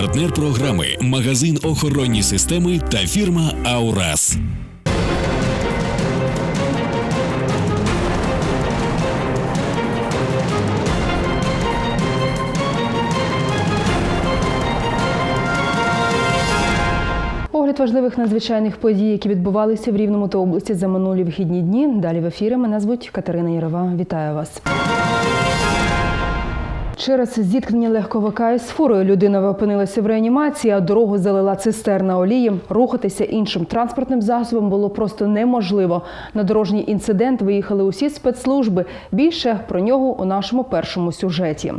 Партнер програми магазин охоронні системи та фірма Аурас. Огляд важливих надзвичайних подій, які відбувалися в Рівному та області за минулі вихідні дні. Далі в ефірі мене звуть Катерина Ярова. Вітаю вас. Через зіткнення легковика із фурою людина опинилася в реанімації, а дорогу залила цистерна олії. Рухатися іншим транспортним засобом було просто неможливо. На дорожній інцидент виїхали усі спецслужби. Більше про нього у нашому першому сюжеті.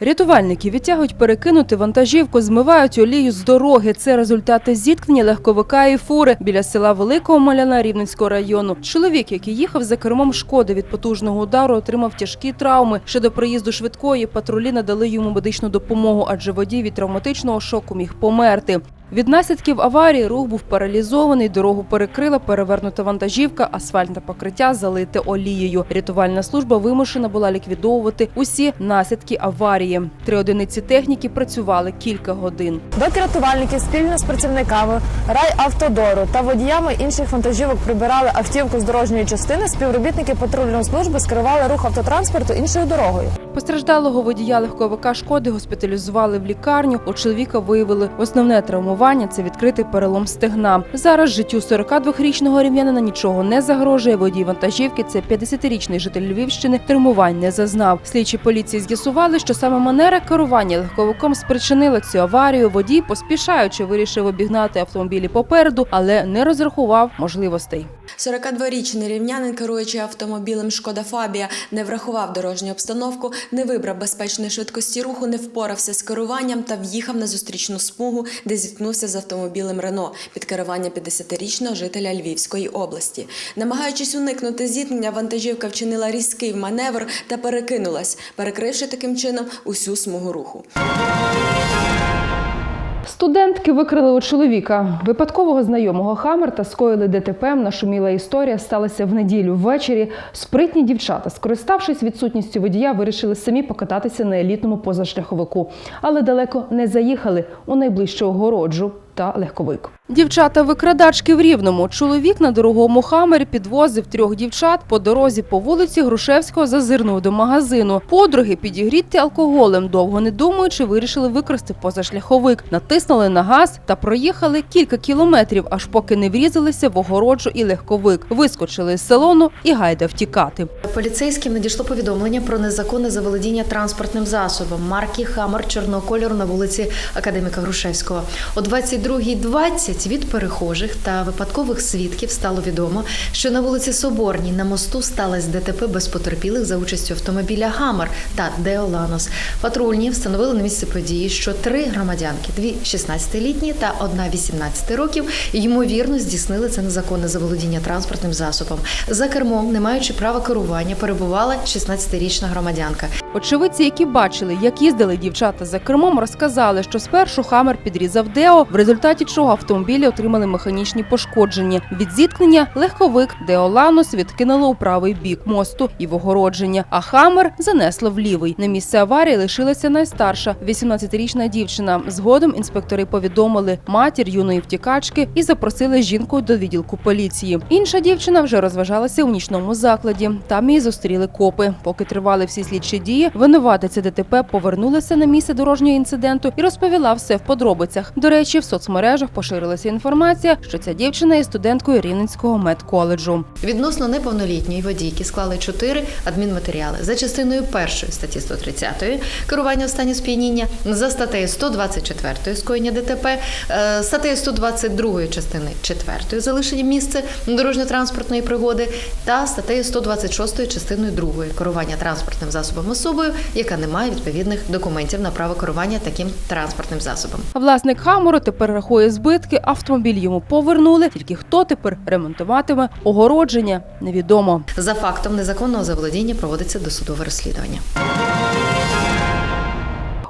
Рятувальники відтягують перекинути вантажівку, змивають олію з дороги. Це результати зіткнення легковика і фури біля села Великого Маляна Рівненського району. Чоловік, який їхав за кермом шкоди від потужного удару, отримав тяжкі травми. Ще до приїзду швидкої патрулі надали йому медичну допомогу, адже водій від травматичного шоку міг померти. Від наслідків аварії рух був паралізований, дорогу перекрила перевернута вантажівка, асфальтне покриття залите олією. Рятувальна служба вимушена була ліквідовувати усі наслідки аварії. Три одиниці техніки працювали кілька годин. Доки рятувальники спільно з працівниками райавтодору та водіями інших вантажівок прибирали автівку з дорожньої частини, співробітники патрульної служби скерували рух автотранспорту іншою дорогою. Постраждалого водія легковика шкоди госпіталізували в лікарню. У чоловіка виявили основне травмування це відкритий перелом стегна. Зараз життю 42-річного рівнянина нічого не загрожує. Водій вантажівки це 50-річний житель Львівщини. Травмувань не зазнав. Слідчі поліції з'ясували, що саме манера керування легковиком спричинила цю аварію. Водій, поспішаючи, вирішив обігнати автомобілі попереду, але не розрахував можливостей. 42-річний рівнянин, керуючи автомобілем Шкода Фабія, не врахував дорожню обстановку, не вибрав безпечної швидкості руху, не впорався з керуванням та в'їхав на зустрічну смугу, де зіткнувся з автомобілем Рено під керування 50-річного жителя Львівської області. Намагаючись уникнути зіткнення, вантажівка вчинила різкий маневр та перекинулась, перекривши таким чином усю смугу руху. Студентки викрили у чоловіка випадкового знайомого Хамер та скоїли ДТП. Нашуміла історія сталася в неділю ввечері. Спритні дівчата, скориставшись відсутністю водія, вирішили самі покататися на елітному позашляховику, але далеко не заїхали у найближчу огороджу та легковик. Дівчата викрадачки в Рівному. Чоловік на дорогому хамері підвозив трьох дівчат по дорозі по вулиці Грушевського зазирнув до магазину. Подруги підігріти алкоголем, довго не думаючи, вирішили викрасти позашляховик. Натиснули на газ та проїхали кілька кілометрів, аж поки не врізалися в огороджу і легковик. Вискочили з салону і гайда втікати. Поліцейським надійшло повідомлення про незаконне заволодіння транспортним засобом марки Хаммер чорного кольору на вулиці Академіка Грушевського. О 22.20 від перехожих та випадкових свідків стало відомо, що на вулиці Соборній на мосту сталося ДТП без потерпілих за участю автомобіля Хаммер та Деоланос. Патрульні встановили на місці події, що три громадянки, дві 16-літні та одна 18 років, ймовірно здійснили це незаконне заволодіння транспортним засобом. За кермом, не маючи права керування, перебувала 16-річна громадянка. Очевидці, які бачили, як їздили дівчата за кермом, розказали, що спершу Хамер підрізав Део, в результаті чого автомобілі отримали механічні пошкодження. Від зіткнення легковик Деоланус відкинуло у правий бік мосту і в огородження, а Хамер занесло в лівий. На місце аварії лишилася найстарша 18-річна дівчина. Згодом інспектори повідомили матір юної втікачки і запросили жінку до відділку поліції. Інша дівчина вже розважалася у нічному закладі. Там її зустріли копи. Поки тривали всі слідчі дії, винуватиця ДТП повернулася на місце дорожнього інциденту і розповіла все в подробицях. До речі, в соцмережах поширилася інформація, що ця дівчина є студенткою Рівненського медколеджу. Відносно неповнолітньої водійки склали чотири адмінматеріали за частиною першої статті 130 керування в стані сп'яніння, за статтею 124 скоєння ДТП, е, статтею 122 частини 4 залишення місця дорожньо-транспортної пригоди та статтею 126 частиною 2 керування транспортним засобом особою, яка не має відповідних документів на право керування таким транспортним засобом. Власник Хамору тепер рахує збитки. Автомобіль йому повернули. Тільки хто тепер ремонтуватиме огородження, невідомо. За фактом незаконного заволодіння проводиться досудове розслідування.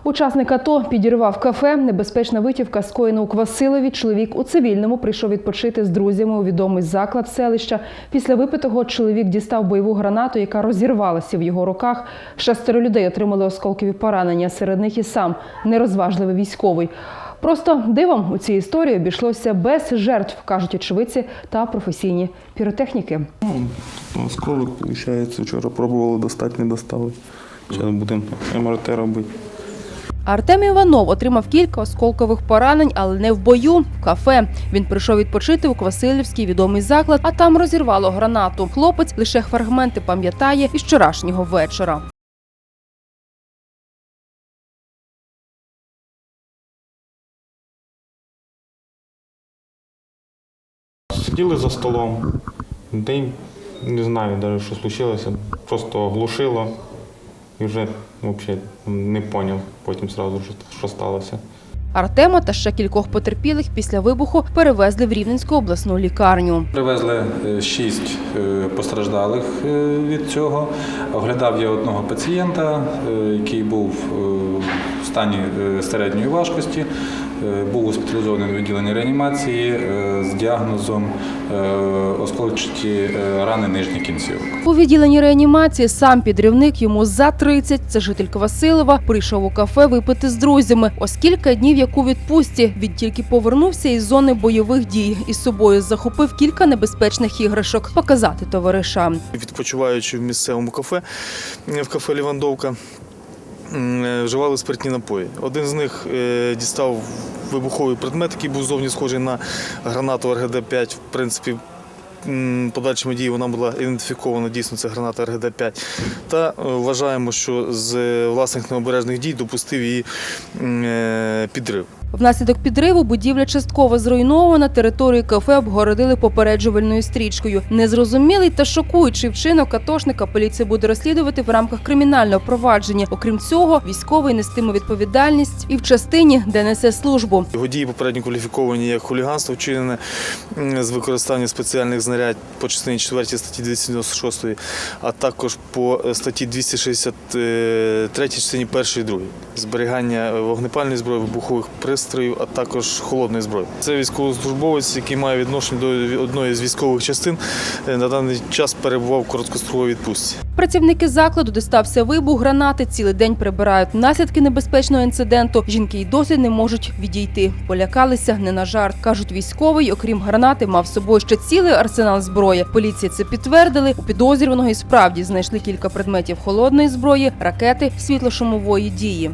Учасник АТО підірвав кафе. Небезпечна витівка скоєна у Квасилові. Чоловік у цивільному прийшов відпочити з друзями у відомий заклад селища. Після випитого чоловік дістав бойову гранату, яка розірвалася в його руках. Шестеро людей отримали осколкові поранення. Серед них і сам нерозважливий військовий. Просто дивом у цій історії обійшлося без жертв, кажуть очевидці та професійні піротехніки. Ну, осколок, виходить, вчора пробували не достали. Зараз будемо МРТ робити. Артем Іванов отримав кілька осколкових поранень, але не в бою. В кафе він прийшов відпочити у Квасилівський відомий заклад, а там розірвало гранату. Хлопець лише фрагменти пам'ятає із вчорашнього вечора. Сиділи за столом. День, не знаю навіть, що случилося. Просто оглушило і вже взагалі не зрозумів потім одразу, що, що сталося. Артема та ще кількох потерпілих після вибуху перевезли в Рівненську обласну лікарню. Привезли е, шість е, постраждалих е, від цього. Оглядав я одного пацієнта, який був стані е, середньої важкості. Е, Був госпіталізований на відділенні реанімації е, з діагнозом осколчаті рани нижніх кінцівок. У відділенні реанімації сам підрівник йому за 30, це жителька Василова, прийшов у кафе випити з друзями. Ось кілька днів як у відпустці. Він тільки повернувся із зони бойових дій. Із собою захопив кілька небезпечних іграшок показати товаришам. відпочиваючи в місцевому кафе в кафе Лівандовка. Е, Вживали спиртні напої. Один з них е, дістав вибуховий предмет, який був зовні схожий на гранату РГД-5. В принципі, подальшими діями вона була ідентифікована дійсно це граната РГД-5. Та е, вважаємо, що з е, власних необережних дій допустив її е, підрив. Внаслідок підриву будівля частково зруйнована. Територію кафе обгородили попереджувальною стрічкою. Незрозумілий та шокуючий вчинок атошника поліція буде розслідувати в рамках кримінального провадження. Окрім цього, військовий нестиме відповідальність і в частині, де несе службу. Його дії попередньо кваліфіковані як хуліганство, вчинене з використанням спеціальних знарядь по частині 4 статті 296, а також по е, статті 263 частині 1 і 2. Зберігання е, вогнепальної зброї, вибухових пристроїв, а також холодної зброї. Це військовослужбовець, який має відношення до одної з військових частин, е, на даний час перебував в короткостроковій відпустці. Працівники закладу, де стався вибух гранати, цілий день прибирають наслідки небезпечного інциденту. Жінки й досі не можуть відійти. Полякалися не на жарт. кажуть, військовий, окрім гранати, мав з собою ще цілий арсенал зброї. Поліція це підтвердили. У підозрюваного і справді знайшли кілька предметів холодної зброї, ракети світлошумової дії.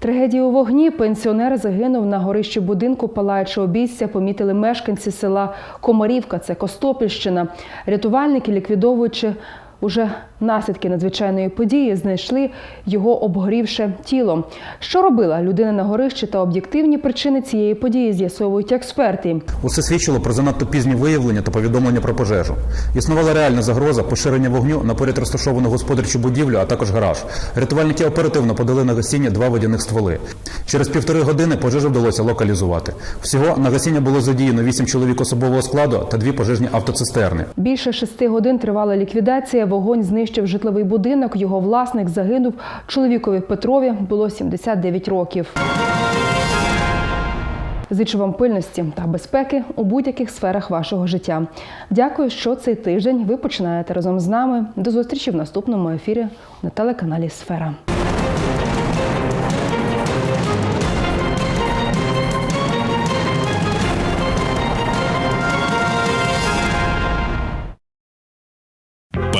Трагедію у вогні пенсіонер загинув на горищі будинку палаючого бійця. Помітили мешканці села Комарівка, це Костопільщина. Рятувальники, ліквідовуючи уже наслідки надзвичайної події, знайшли його обгорівше тіло. Що робила людина на горищі та об'єктивні причини цієї події з'ясовують експерти. Усе свідчило про занадто пізні виявлення та повідомлення про пожежу. Існувала реальна загроза поширення вогню на поряд розташовану господарчу будівлю, а також гараж. Рятувальники оперативно подали на гасіння два водяних стволи. Через півтори години пожежу вдалося локалізувати. Всього на гасіння було задіяно вісім чоловік особового складу та дві пожежні автоцистерни. Більше шести годин тривала ліквідація. Вогонь знищив житловий будинок. Його власник загинув. Чоловікові Петрові було 79 років. Зичу вам пильності та безпеки у будь-яких сферах вашого життя. Дякую, що цей тиждень ви починаєте разом з нами. До зустрічі в наступному ефірі на телеканалі Сфера.